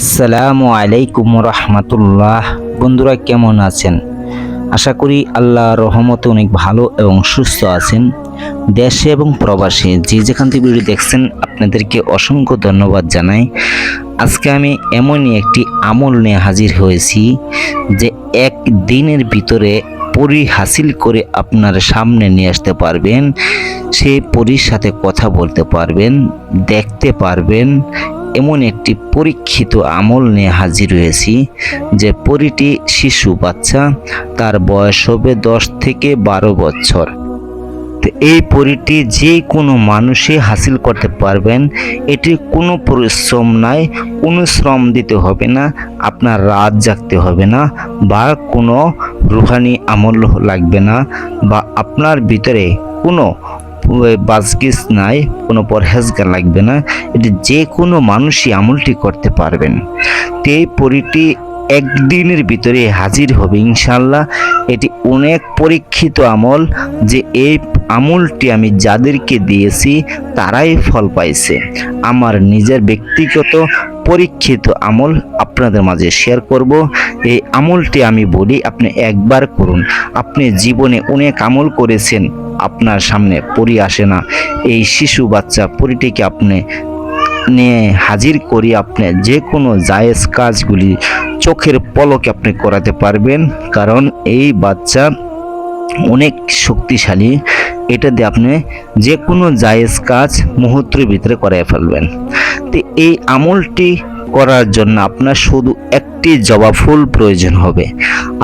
আসসালামু আলাইকুম রহমতুল্লাহ। বন্ধুরা, কেমন আছেন? আশা করি আল্লাহ রহমতে অনেক ভালো এবং সুস্থ আছেন। দেশে এবং প্রবাসে যে যেখান থেকে ভিডিও দেখছেন, আপনাদেরকে অসংখ্য ধন্যবাদ জানাই। আজকে আমি এমনই একটি আমল নিয়ে হাজির হয়েছি যে এক দিনের ভিতরে পরি হাসিল করে আপনার সামনে নিয়ে আসতে পারবেন সেই পরীর সাথে কথা বলতে পারবেন, দেখতে পারবেন এমন একটি পরীক্ষিত আমল নিয়ে হাজির হয়েছি যে পরিটি শিশু বাচ্চা, তার বয়স হবে দশ থেকে বারো বছর। এই পরিটি যে কোনো মানুষে হাসিল করতে পারবেন। এটি কোনো পরিশ্রম নাই, কোনো শ্রম দিতে হবে না, আপনার রাত জাগতে হবে না বা কোনো রুহানি আমল লাগবে না বা আপনার ভিতরে কোনো বাজকিস নাই, কোনো পরহেজগার লাগবে না। এটি যে কোনো মানুষই আমলটি করতে পারবেন। তে পরিটি একদিনের ভিতরে হাজির হবে ইনশাল্লাহ এটি অনেক পরীক্ষিত আমল যে এই আমলটি আমি যাদেরকে দিয়েছি, তারাই ফল পাইছে। আমার নিজের ব্যক্তিগত পরীক্ষিত আমল আপনাদের মাঝে শেয়ার করব। এই আমলটি আমি বলি, আপনি একবার করুন। আপনি জীবনে অনেক আমল করেছেন, আপনার সামনে পরি আসে না। এই শিশু বাচ্চা পরিটিকে আপনি নিয়ে হাজির করি, আপনি যে কোনো জায়েজ কাজগুলি চোখের পলকে আপনি করাতে পারবেন, কারণ এই বাচ্চা অনেক শক্তিশালী। এটা দিয়ে আপনি যে কোনো জায়েজ কাজ মুহূর্তের ভিতরে করাই ফেলবেন। তো এই আমলটি করার জন্য আপনার শুধু একটি জবা ফুল প্রয়োজন হবে।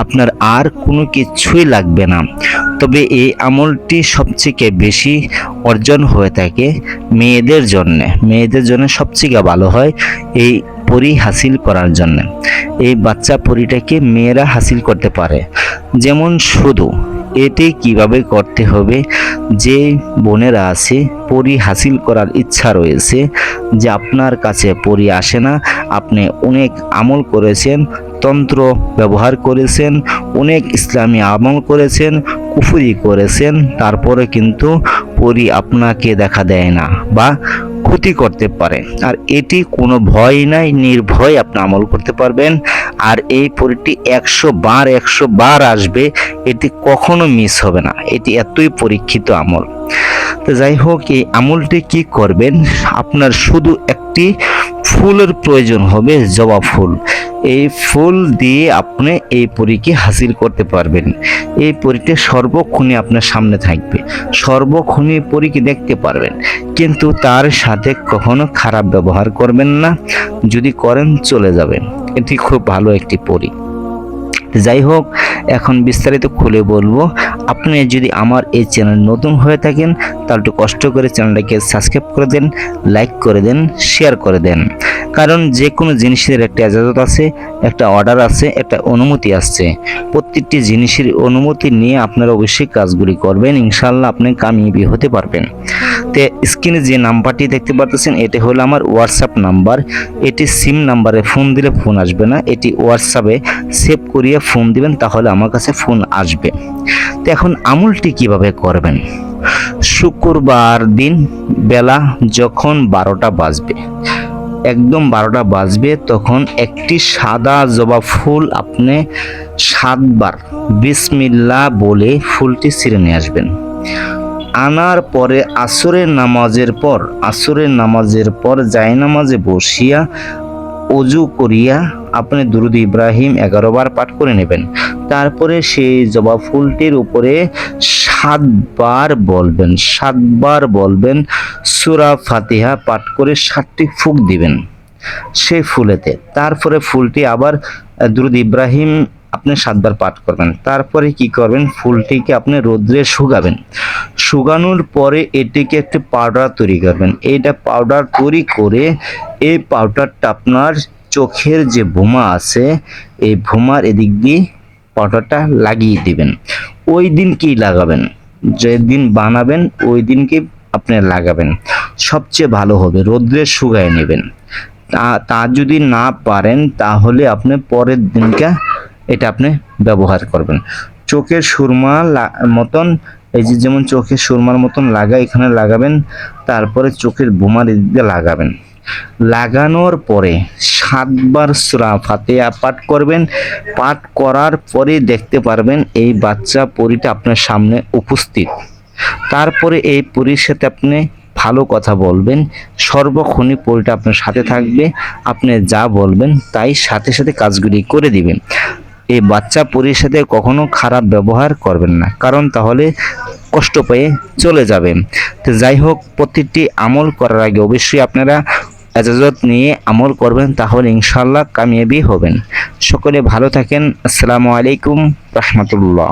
আপনার আর কোনো কিছুই লাগবে না। তবে এই আমলটি সবথেকে বেশি অর্জন হয়ে থাকে মেয়েদের জন্য। মেয়েদের জন্য সবথেকে ভালো হয় এই পরি হাসিল করার জন্য। এই বাচ্চা পরিটাকে মেয়েরা হাসিল করতে পারে। যেমন শুধু এটি কীভাবে করতে হবে, যে বোনেরা আছে, পরি হাসিল করার ইচ্ছা রয়েছে যে আপনার কাছে পরি আসে না, আপনি অনেক আমল করেছেন, তন্ত্র ব্যবহার করেছেন, অনেক ইসলামী আমল করেছেন, কুফুরি করেছেন, তারপরে কিন্তু পরি আপনাকে দেখা দেয় না বা ক্ষতি করতে পারে। আর এটি কোনো ভয় নাই, নির্ভয় আপনি আমল করতে পারবেন। আর এই পরীটি একশো বার একশো বার আসবে, এটি কখনো মিস হবে না। এটি এতই পরীক্ষিত আমল। তো যাই হোক, এই আমলটি কি করবেন? আপনার শুধু একটি ফুলের প্রয়োজন হবে, জবা ফুল। এই ফুল দিয়ে আপনি এই পরীকে হাসিল করতে পারবেন। এই পরীটি সর্বক্ষণে আপনার সামনে থাকবে। সর্বক্ষণে পরীকে দেখতে পারবেন। কিন্তু তার সাথে কখনো খারাপ ব্যবহার করবেন না। যদি করেন, চলে যাবেন। এটি খুব ভালো একটি পরী। যাই হোক, এখন বিস্তারিত খুলে বলব। আপনি যদি আমার এই চ্যানেল নতুন হয়ে থাকেন, তাহলে একটু কষ্ট করে চ্যানেলটাকে সাবস্ক্রাইব করে দেন, লাইক করে দেন, শেয়ার করে দেন। কারণ যে কোনো জিনিসের একটা এজাজত আছে, একটা অর্ডার আছে, একটা অনুমতি আসছে। প্রত্যেকটি জিনিসের অনুমতি নিয়ে আপনারা অবশ্যই কাজগুলি করবেন ইনশাল্লাহ আপনি কামিয়াবি হতে পারবেন। তো স্ক্রিনে যে নাম্বারটি দেখতে পাচ্ছেন এটি হলো আমার হোয়াটসঅ্যাপ নাম্বার। এটি সিম নাম্বারে ফোন দিলে ফোন আসবে না, এটি হোয়াটসঅ্যাপে সেভ করিয়ে ফোন দিবেন, তাহলে আমার কাছে ফোন আসবে। তো এখন আমলটি কীভাবে করবেন? শুক্রবার দিন বেলা যখন বারোটা বাজবে একদম বারোটা বাজবে, তখন একটি সাদা জবা ফুল আপনি সাতবার বিসমিল্লা বলে ফুলটি ছিঁড়ে নিয়ে আসবেন। আনার পরে আসরের নামাজের পর, আসরের নামাজের পর জায় নামাজে বসিয়া অজু করিয়া আপনি দুরুদ ইব্রাহিম এগারো বার পাঠ করে নেবেন। তারপরে সেই জবা ফুলটির উপরে সাতবার বলবেন সাতবার বলবেন সুরা ফাতিহা পাঠ করে সাতটি ফুক দিবেন। সেই ফুলেতে, তারপরে ফুলটি আবার দুরুদ ইব্রাহিম আপনি সাতবার পাঠ করবেন। তারপরে কি করবেন? ফুলটিকে আপনি রোদ্রে শুকাবেন। শুকানোর পরে এটিকে একটি পাউডার তৈরি করবেন। এইটা পাউডার তৈরি করে এই পাউডারটা আপনার চোখের যে ভোমা আছে, এই ভোমার এদিক দিয়ে পাউডারটা লাগিয়ে দিবেন। ওই দিন কি লাগাবেন? যেদিন বানাবেন, ওই দিনকে আপনি লাগাবেন। সবচেয়ে ভালো হবে, রোদ্রে শুকায় নেবেন। তা যদি না পারেন, তাহলে আপনি পরের দিনকে এটা আপনি ব্যবহার করবেন। চোখের সুরমা মতন, এই যে যেমন চোখের সুরমার মতন লাগা, এখানে লাগাবেন, তারপরে চোখের বোমার দিকে লাগাবেন। লাগানোর পরে সাতবার সুরা ফাতেহা পাঠ করবেন। পাঠ করার পরে দেখতে পারবেন এই বাচ্চা পরীটা আপনার সামনে উপস্থিত। তারপরে এই পরীর সাথে আপনি ভালো কথা বলবেন, সর্বক্ষণই পরীটা আপনার সাথে থাকবে, আপনি যা বলবেন তাই সাথে সাথে কাজগুলি করে দিবেন। এই বাচ্চা পরীর সাথে কখনো খারাপ ব্যবহার করবেন না, কারণ তাহলে কষ্ট পেয়ে চলে যাবে তো যাই হোক, প্রতিটি আমল করার আগে অবশ্যই আপনারা এজাজত নিয়ে আমল করবেন, তাহলে ইনশাল্লাহ কামিয়াবি হবেন। সকলে ভালো থাকেন। আসসালামু আলাইকুম রহমতুল্লাহ।